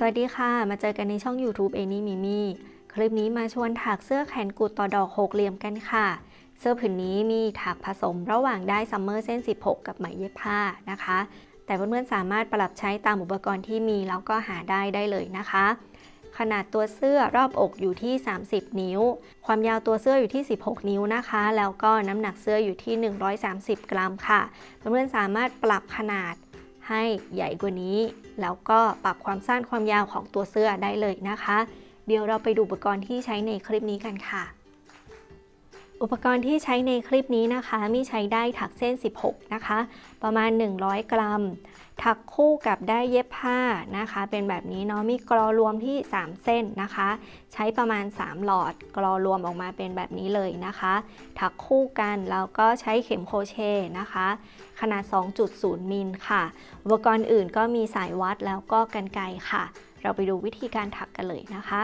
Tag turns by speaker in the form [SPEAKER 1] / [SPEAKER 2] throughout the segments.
[SPEAKER 1] สวัสดีค่ะ มาเจอกันในช่อง YouTube เอนี่มิมี่คลิปนี้มาชวนถักเสื้อแขนกุดต่อดอกหกเหลี่ยมกันค่ะ เสื้อผืนนี้มีถักผสมระหว่างได้ซัมเมอร์เส้น 16 กับไหมเย็บผ้านะคะ แต่เพื่อนๆสามารถปรับใช้ตามอุปกรณ์ที่มีแล้วก็หาได้ได้เลยนะคะ ขนาดตัวเสื้อรอบอกอยู่ที่ 30 นิ้ว ความยาวตัวเสื้ออยู่ที่ 16 นิ้วนะคะ แล้วก็น้ำหนักเสื้ออยู่ที่ 130 กรัมค่ะ เพื่อนๆสามารถปรับขนาด ให้ใหญ่กว่านี้ แล้วก็ปรับความสั้นความยาวของตัวเสื้อได้เลยนะคะ เดี๋ยวเราไปดูอุปกรณ์ที่ใช้ในคลิปนี้กันค่ะ อุปกรณ์ที่ใช้ในคลิปนี้นะคะ มีใช้ได้ถักเส้น 16 นะคะ ประมาณ 100 กรัม ถักคู่กับได้เย็บผ้านะคะ เป็นแบบนี้เนาะ มีกรอรวมที่ 3 เส้นนะคะ ใช้ประมาณ 3 หลอด กรอรวมออกมาเป็นแบบนี้เลยนะคะ ถักคู่กันแล้วก็ใช้เข็มโครเชต์นะคะ ขนาด 2.0 มิลค่ะ อุปกรณ์อื่นก็มีสายวัดแล้วก็กันไกรค่ะ เราไปดูวิธีการถักกันเลยนะคะ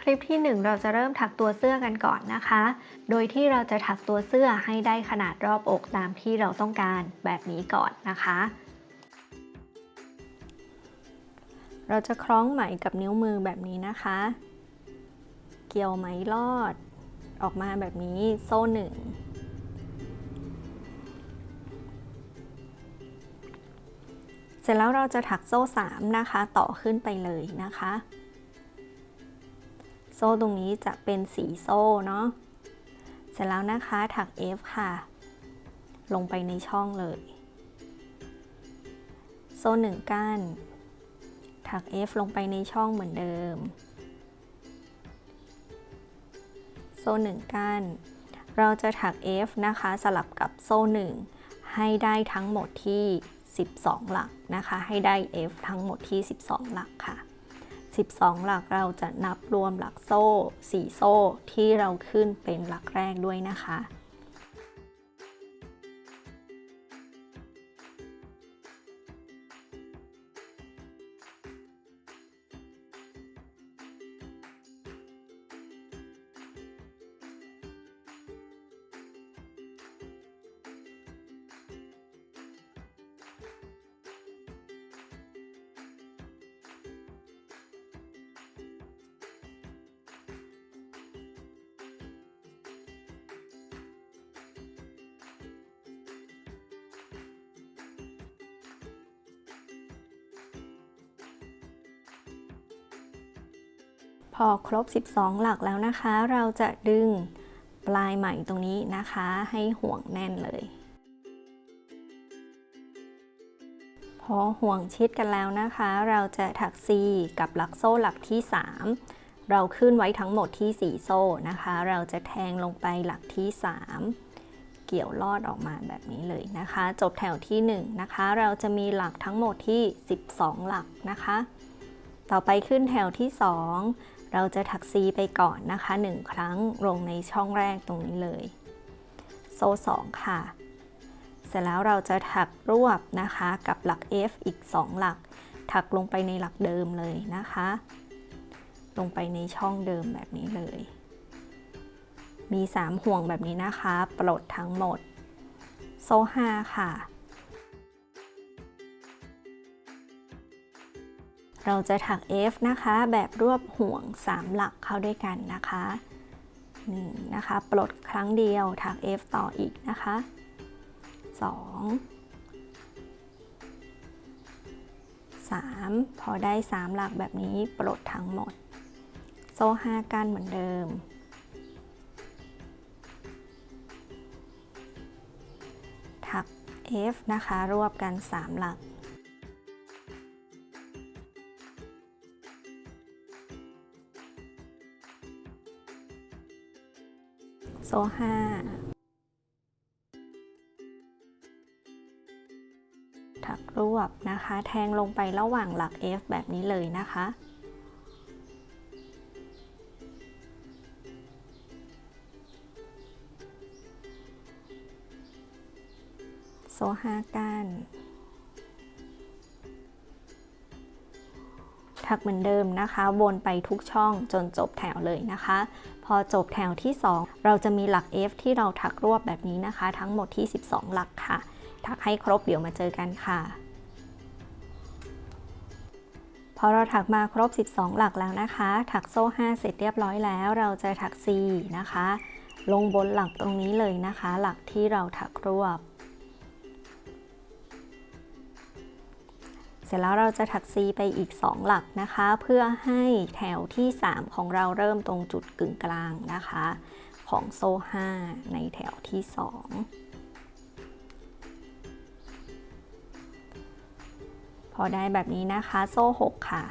[SPEAKER 1] คลิปที่ 1 เราจะเริ่มถักตัวเสื้อกันก่อนนะคะ โดยที่เราจะถักตัวเสื้อให้ได้ขนาดรอบอกตามที่เราต้องการแบบนี้ก่อนนะคะ เราจะคล้องไหมกับนิ้วมือแบบนี้นะคะ เกี่ยวไหมลอด ออกมาแบบนี้โซ่หนึ่งเสร็จแล้วเราจะถักโซ่ 3 นะคะ ต่อขึ้นไปเลยนะคะ โซ่ตรงนี้จะเป็นสีโซ่เนาะ เสร็จแล้วนะคะถัก F ค่ะ ลงไปในช่องเลย โซ่หนึ่งก้าน ถัก F ลงไปในช่องเหมือนเดิม โซ่หนึ่งก้าน เราจะถัก F นะคะสลับกับโซ่หนึ่งให้ได้ทั้งหมดที่ 12 หลักนะคะ ให้ได้ F ทั้งหมดที่ 12 หลักค่ะ 12 หลักเราจะนับรวมหลักโซ่ 4 โซ่ที่เราขึ้นเป็นหลักแรกด้วยนะคะ พอครบ 12 หลักแล้วนะคะ เราจะดึงปลายไหมตรงนี้นะคะ ให้ห่วงแน่นเลย พอห่วงชิดกันแล้วนะคะ เราจะถัก C กับหลักโซ่หลักที่ 3 เราขึ้นไว้ทั้งหมดที่ 4 โซ่นะคะ เราจะแทงลงไปหลักที่ 3 เกี่ยวลอดออกมาแบบนี้เลยนะคะ จบแถวที่ 1 นะคะ เราจะมีหลักทั้งหมดที่ 12 หลักนะคะ ต่อไปขึ้นแถวที่ 2 เราจะถัก C ไปก่อนนะคะ 1 ครั้งลงในช่องแรกตรงนี้เลย โซ่2ค่ะ เสร็จแล้วเราจะถักรวบนะคะกับหลัก F อีก 2 หลัก ถักลงไปในหลักเดิมเลยนะคะ ลงไปในช่องเดิมแบบนี้เลย มี 3 ห่วงแบบนี้นะคะ ปลดทั้งหมด โซ่5ค่ะ เราจะถัก F นะคะ แบบรวบห่วง 3 หลักเข้าด้วยกันนะคะ1นะคะ ปลดครั้งเดียวถัก F ต่ออีกนะคะ 2 3 พอได้ 3 หลักแบบนี้ปลดทั้งหมด โซ่5กันเหมือนเดิม ถัก F นะคะ รวบกัน 3 หลัก โซ่ห้าถักรวบนะคะ แทงลงไประหว่างหลัก F แบบนี้เลยนะคะ โซ่ห้าก้าน ถักเหมือนเดิมนะคะวนไปทุกช่องจนจบแถวเลยนะคะ พอจบแถวที่ 2 เราจะมีหลัก F ที่เราถักรวบแบบนี้นะคะ ทั้งหมดที่ 12 หลักค่ะ ถักให้ครบเดี๋ยวมาเจอกันค่ะพอเราถักมาครบ 12 หลักแล้วนะคะ ถักโซ่ 5 เสร็จเรียบร้อยแล้ว เราจะถัก C นะคะ ลงบนหลักตรงนี้เลยนะคะ หลักที่เราถักรวบ สร็จแล้วเราจะถัก C ไปอีก 2 หลักนะคะ เพื่อให้แถวที่ 3 ของเราเริ่มตรงจุดกึ่งกลางนะคะ ของโซ่ 5 ในแถวที่ 2 พอได้แบบนี้นะคะโซ่ 6 ค่ะ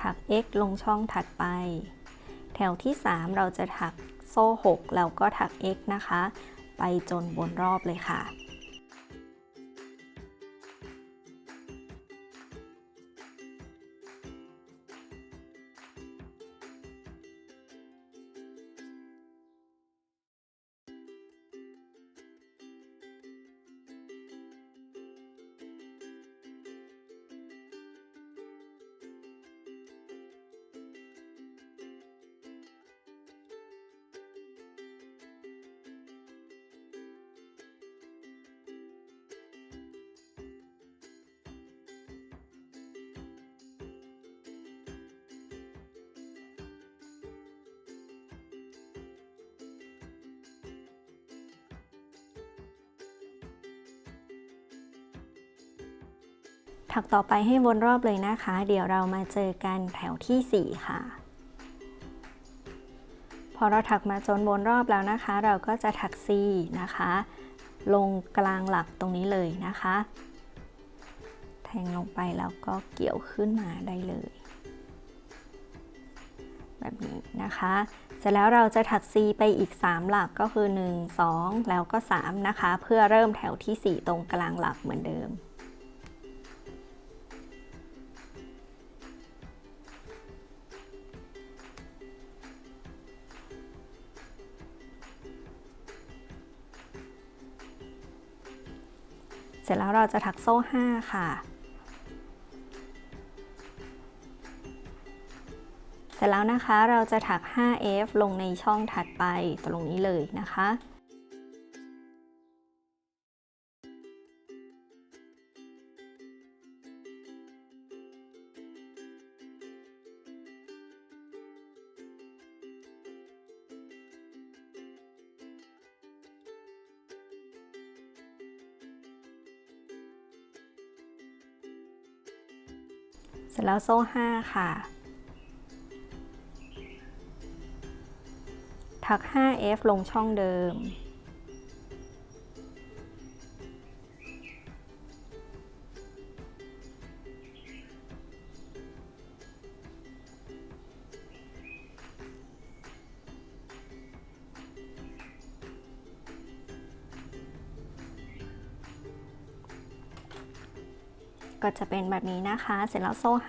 [SPEAKER 1] ถัก x ลงช่องถัดไป แถวที่ 3 เราจะถักโซ่ 6 แล้วก็ถัก x นะคะ ไปจนบนรอบเลยค่ะ ถักต่อไปให้วนรอบเลยนะคะ เดี๋ยวเรามาเจอกันแถวที่ 4 ค่ะ พอเราถักมาจนวนรอบแล้วนะคะ เราก็จะถัก C นะคะ ลงกลางหลักตรงนี้เลยนะคะ แทงลงไปแล้วก็เกี่ยวขึ้นมาได้เลย แบบนี้นะคะเสร็จแล้วเราจะถัก C ไปอีก 3 หลักก็คือ 1 2 แล้วก็ 3 นะคะ เพื่อเริ่มแถวที่ 4 ตรงกลางหลักเหมือนเดิม สร็จแล้วเราจะถักโซ่ 5 ค่ะ เสร็จแล้วนะคะเราจะถัก 5F ลงในช่องถัดไปตรงนี้เลยนะคะ แล้วโซ่ 5 ค่ะถัก 5F ลงช่องเดิม ก็จะเป็นแบบนี้นะคะ เสร็จแล้วโซ่5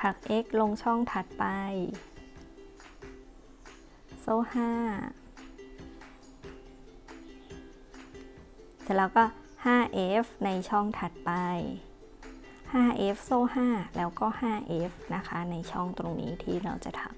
[SPEAKER 1] ถัก x ลงช่องถัดไป โซ่5เสร็จแล้วก็ 5f ในช่องถัดไป 5f โซ่ 5 แล้วก็ 5f นะคะ ในช่องตรงนี้ที่เราจะถัก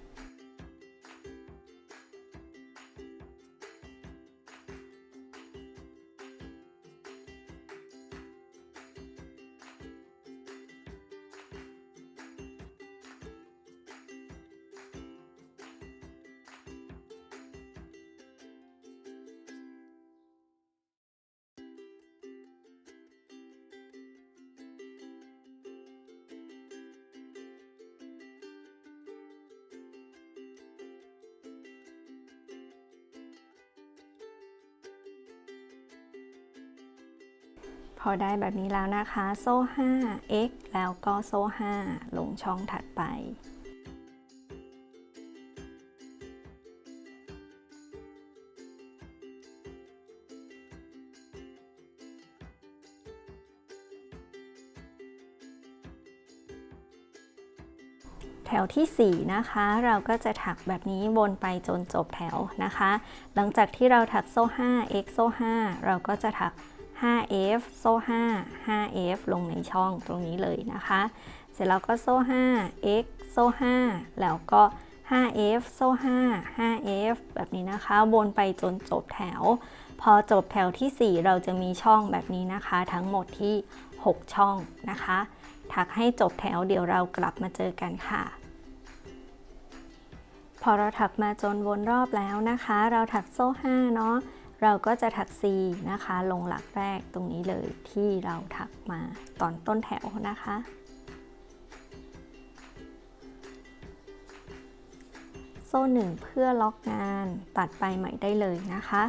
[SPEAKER 1] พอได้แบบนี้แล้วนะคะ โซ่ 5 x แล้วก็โซ่ 5 ลงช่องถัดไป แถวที่ 4 นะคะ เราก็จะถักแบบนี้วนไปจนจบแถวนะคะ หลังจากที่เราถักโซ่ 5 x โซ่ 5 เราก็จะถัก 5f โซ่ 5 5f ลงในช่องตรงนี้เลยนะคะ เสร็จแล้วก็โซ่ 5 x โซ่ 5 แล้วก็ 5F โซ่ 5 5F แบบนี้นะคะวนไปจนจบแถว พอจบแถวที่ 4 เราจะมีช่องแบบนี้นะคะ ทั้งหมดที่ 6 ช่องนะคะ ถักให้จบแถวเดี๋ยวเรากลับมาเจอกันค่ะ พอเราถักมาจนวนรอบแล้วนะคะ เราถักโซ่ 5 เนาะ เราก็จะถัก C นะคะ ลงหลักแรกตรงนี้เลยที่เราถักมาตอนต้นแถวนะคะ โซ่หนึ่งเพื่อล็อกงานตัดไปใหม่ได้เลยนะคะ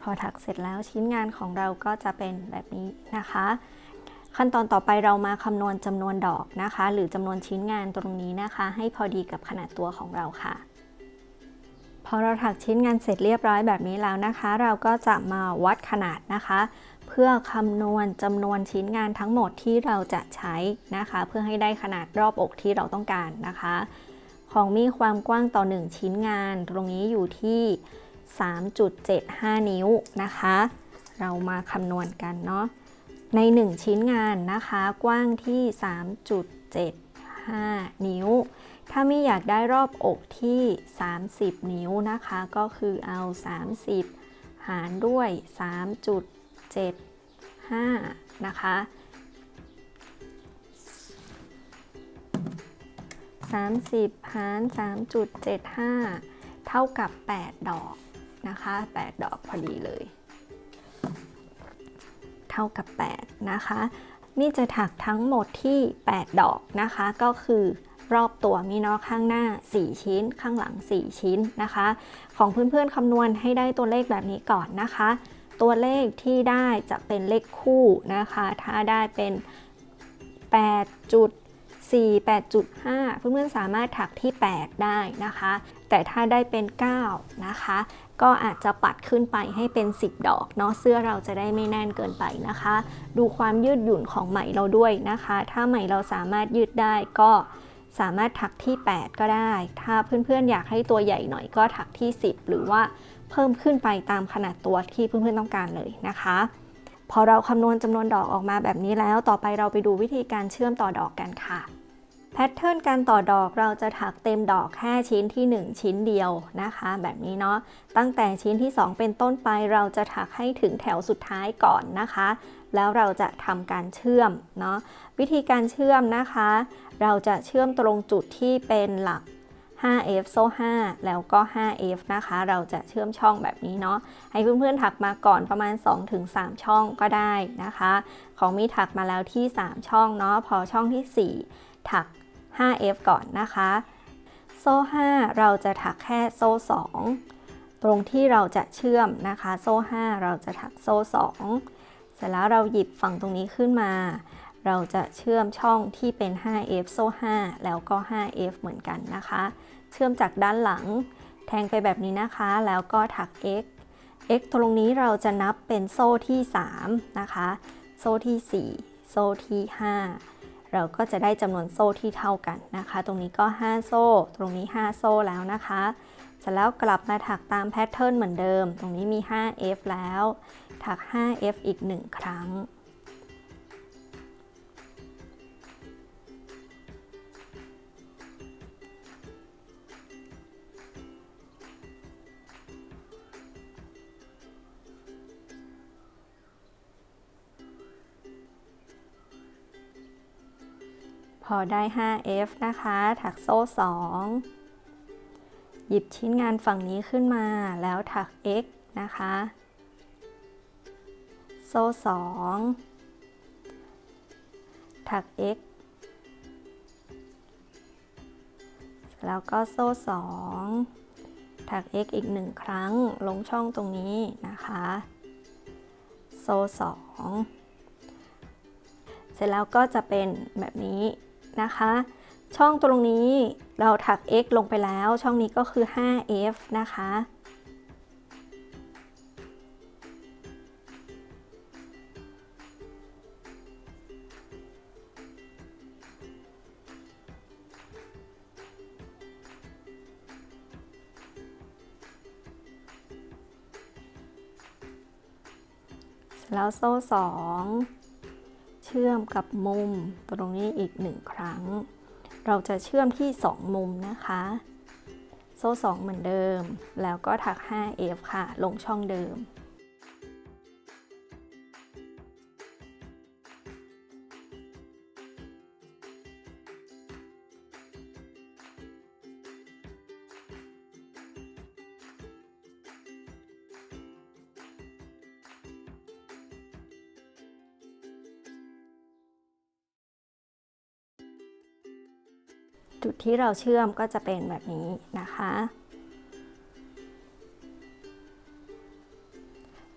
[SPEAKER 1] พอถักเสร็จแล้วชิ้นงานของเราก็จะเป็นแบบนี้นะคะ ขั้นตอนต่อไปเรามาคำนวณจำนวนดอกนะคะ หรือจำนวนชิ้นงานตรงนี้นะคะ ให้พอดีกับขนาดตัวของเราค่ะ พอเราถักชิ้นงานเสร็จเรียบร้อยแบบนี้แล้วนะคะ เราก็จะมาวัดขนาดนะคะ เพื่อคำนวณจำนวนชิ้นงานทั้งหมดที่เราจะใช้นะคะ เพื่อให้ได้ขนาดรอบอกที่เราต้องการนะคะ ของมีความกว้างต่อ 1 ชิ้นงาน ตรงนี้อยู่ที่ 3.75 นิ้วนะคะ เรามาคำนวณกันเนาะ ใน 1 ชิ้นงานนะคะ กว้างที่ 3.75 นิ้ว ถ้าไม่อยากได้รอบอกที่ 30 นิ้วนะคะ ก็คือเอา 30 หารด้วย 3.75 นะคะ30 หาร 3.75 เท่ากับ 8 ดอกนะคะ 8 ดอกพอดีเลย ท่ากับ 8 นะคะ นี่จะถักทั้งหมดที่ 8 ดอกนะคะ ก็คือรอบตัวมีนาะข้างหน้า 4 ชิ้น ข้างหลัง 4 ชิ้นนะคะ ของเพื่อนๆคำนวณให้ได้ตัวเลขแบบนี้ก่อนนะคะ ตัวเลขที่ได้จะเป็นเลขคู่นะคะ ถ้าได้เป็น8จุด 4 8.5 เพื่อนๆสามารถถักที่ 8 ได้นะคะ แต่ถ้าได้เป็น 9 นะคะ ก็อาจจะปัดขึ้นไปให้เป็น 10 ดอกเนาะเสื้อเราจะได้ไม่แน่นเกินไปนะคะ ดูความยืดหยุ่นของไหมเราด้วยนะคะ ถ้าไหมเราสามารถยืดได้ก็สามารถถักที่ 8 ก็ได้ ถ้าเพื่อนๆอยากให้ตัวใหญ่หน่อยก็ถักที่ 10 หรือว่าเพิ่มขึ้นไปตามขนาดตัวที่เพื่อนๆต้องการเลยนะคะ พอเราคำนวณจำนวนดอกออกมาแบบนี้แล้ว ต่อไปเราไปดูวิธีการเชื่อมต่อดอกกันค่ะ พทเทิร์นการต่อดอกเราจะถักเต็มดอกแค่ชิ้นที่ 1 ชิ้นเดียวนะคะ แบบนี้เนาะตั้งแต่ชิ้นที่ 2 เป็นต้นไปเราจะถักให้ถึงแถวสุดท้ายก่อนนะคะ แล้วเราจะทำการเชื่อมเนาะวิธีการเชื่อมนะคะ เราจะเชื่อมตรงจุดที่เป็นหลัก 5F โซ่5แล้วก็ 5F นะคะ เราจะเชื่อมช่องแบบนี้เนาะ ให้เพื่อนๆถักมาก่อนประมาณ 2-3 ช่องก็ได้นะคะ ของมีถักมาแล้วที่ 3 ช่องเนาะ พอช่องที่ 4 ถัก 5F ก่อนนะคะ โซ่ 5 เราจะถักแค่โซ่ 2 ตรงที่เราจะเชื่อมนะคะ โซ่ 5 เราจะถักโซ่ 2 เสร็จแล้วเราหยิบฝั่งตรงนี้ขึ้นมา เราจะเชื่อมช่องที่เป็น 5F โซ่ 5 แล้วก็ 5F เหมือนกันนะคะ เชื่อมจากด้านหลัง แทงไปแบบนี้นะคะ แล้วก็ถัก x x ตรงนี้เราจะนับเป็นโซ่ที่ 3 นะคะ โซ่ที่ 4 โซ่ที่ 5 เราก็จะได้จำนวนโซ่ที่เท่ากันนะคะ ตรงนี้ก็ 5 โซ่ ตรงนี้ 5 โซ่แล้วนะคะเสร็จแล้วกลับมาถักตามแพทเทิร์นเหมือนเดิม ตรงนี้มี 5F แล้ว ถัก 5F อีก 1 ครั้ง พอได้ 5F นะคะ ถักโซ่ 2 หยิบชิ้นงานฝั่งนี้ขึ้นมาแล้วถัก x นะคะ โซ่ 2 ถัก x แล้วก็โซ่ 2 ถัก x อีก 1 ครั้ง ลงช่องตรงนี้นะคะ โซ่ 2 เสร็จแล้วก็จะเป็นแบบนี้ นะคะ ช่องตรงนี้เราถัก x ลงไปแล้ว ช่องนี้ก็คือ 5f นะคะ แล้วโซ่สอง เชื่อมกับมุมตรงนี้อีกหนึ่งครั้ง เราจะเชื่อมที่ 2 มุมนะคะ โซ่ 2 เหมือนเดิม แล้วก็ถัก 5F ค่ะ ลงช่องเดิม ที่เราเชื่อมก็จะเป็นแบบนี้นะคะ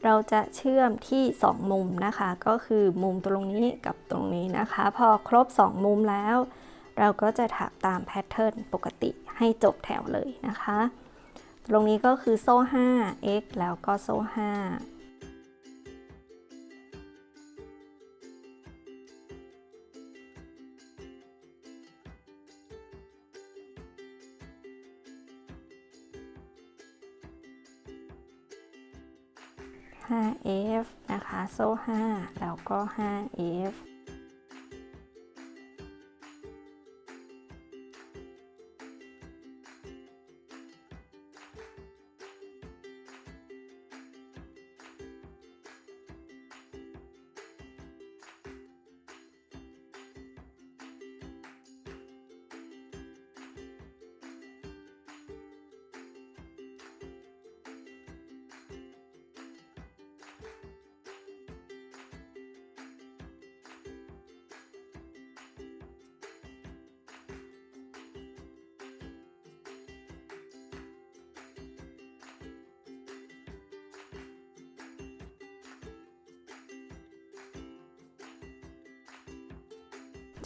[SPEAKER 1] เราจะเชื่อมที่ 2 มุมนะคะ ก็คือมุมตรงนี้กับตรงนี้นะคะ พอครบ 2 มุมแล้ว เราก็จะถักตามแพทเทิร์นปกติให้จบแถวเลยนะคะ ตรงนี้ก็คือโซ่ 5 x แล้วก็โซ่ 5 โซ่ 5 แล้วก็ 5F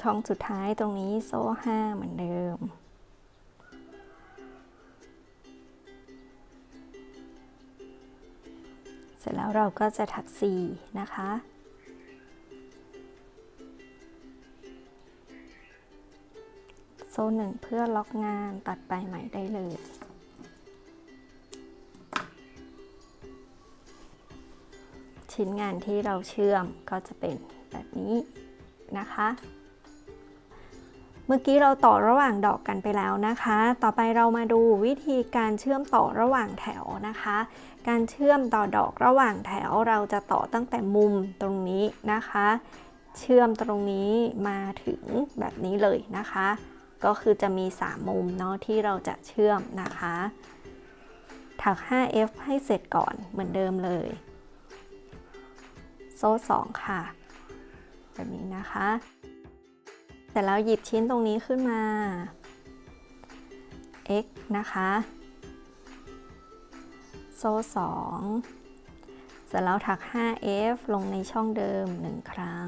[SPEAKER 1] ช่องสุดท้ายตรงนี้โซ่5เหมือนเดิม เสร็จแล้วเราก็จะถัก 4 นะคะ โซ่หนึ่งเพื่อล็อกงานตัดไปใหม่ได้เลยชิ้นงานที่เราเชื่อมก็จะเป็นแบบนี้นะคะ เมื่อกี้เราต่อระหว่างดอกกันไปแล้วนะคะ ต่อไปเรามาดูวิธีการเชื่อมต่อระหว่างแถวนะคะ การเชื่อมต่อดอกระหว่างแถวเราจะต่อตั้งแต่มุมตรงนี้นะคะ เชื่อมตรงนี้มาถึงแบบนี้เลยนะคะ ก็คือจะมี 3 มุมเนาะที่เราจะเชื่อมนะคะ ถัก 5F ให้เสร็จก่อนเหมือนเดิมเลย โซ่2ค่ะ แบบนี้นะคะ สร็จแล้วหยิบชิ้นตรงนี้ขึ้นมา x นะคะ โซ่2เสร็จแล้วถัก 5f ลงในช่องเดิม 1 ครั้ง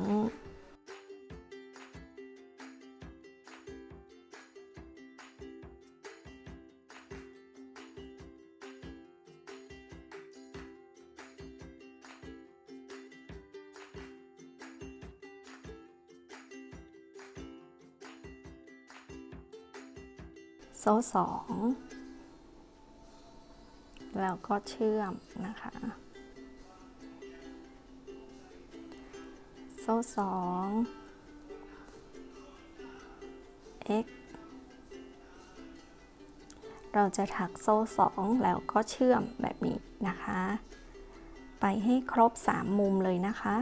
[SPEAKER 1] ซ่สองแล้วก็เชื่อมนะคะ โซ่สอง x เราจะถักโซ่สองแล้วก็เชื่อมแบบนี้นะคะ ไปให้ครบ 3 มุมเลยนะคะ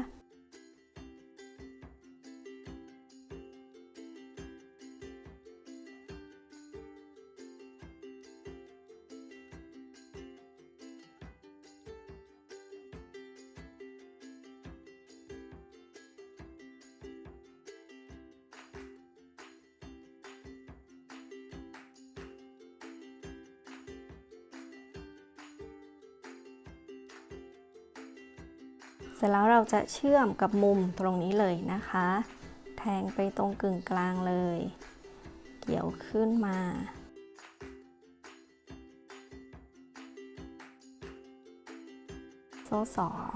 [SPEAKER 1] จแล้วเราจะเชื่อมกับมุมตรงนี้เลยนะคะ แทงไปตรงกึ่งกลางเลย เกี่ยวขึ้นมา
[SPEAKER 2] โซ่สอง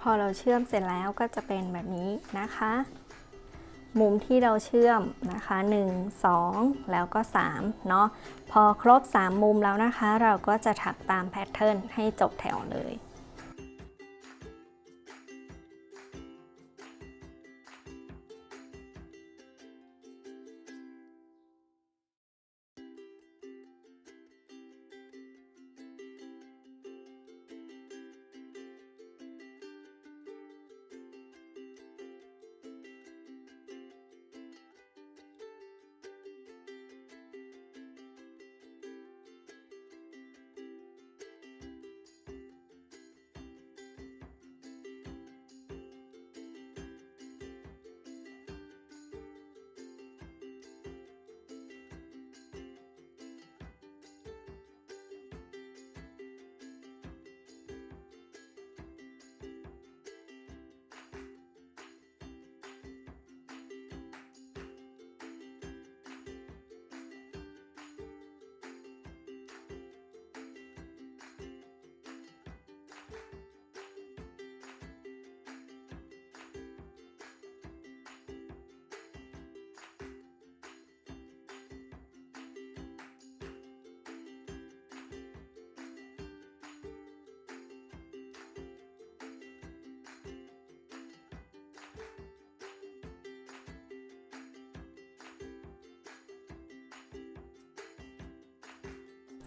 [SPEAKER 2] พอเราเชื่อมเสร็จแล้วก็จะเป็นแบบนี้นะคะ มุมที่เราเชื่อมนะคะ 1 2 แล้วก็3เนาะพอครบ 3 มุมแล้วนะคะ เราก็จะถักตามแพทเทิร์นให้จบแถวเลย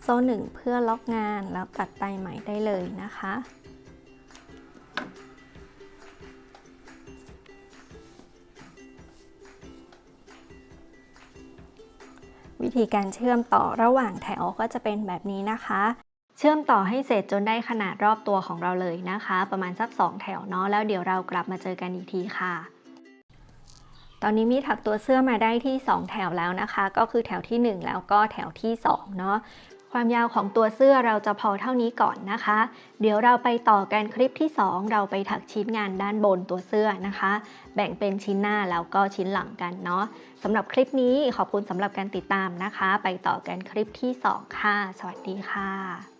[SPEAKER 2] โซ่หนึ่งเพื่อล็อกงานแล้วตัดไปใหม่ได้เลยนะคะ วิธีการเชื่อมต่อระหว่างแถวก็จะเป็นแบบนี้นะคะ เชื่อมต่อให้เสร็จจนได้ขนาดรอบตัวของเราเลยนะคะ ประมาณสัก2แถวเนาะแล้วเดี๋ยวเรากลับมาเจอกันอีกทีค่ะตอนนี้มีถักตัวเสื้อมาได้ที่ 2 แถวแล้วนะคะ ก็คือแถวที่ 1 แล้วก็แถวที่2เนาะ ความยาวของตัวเสื้อเราจะพอเท่านี้ก่อนนะคะ เดี๋ยวเราไปต่อกันคลิปที่ 2 เราไปถักชิ้นงานด้านบนตัวเสื้อนะคะ แบ่งเป็นชิ้นหน้าแล้วก็ชิ้นหลังกันเนาะสำหรับคลิปนี้ขอบคุณสำหรับการติดตามนะคะ ไปต่อกันคลิปที่ 2 ค่ะ สวัสดีค่ะ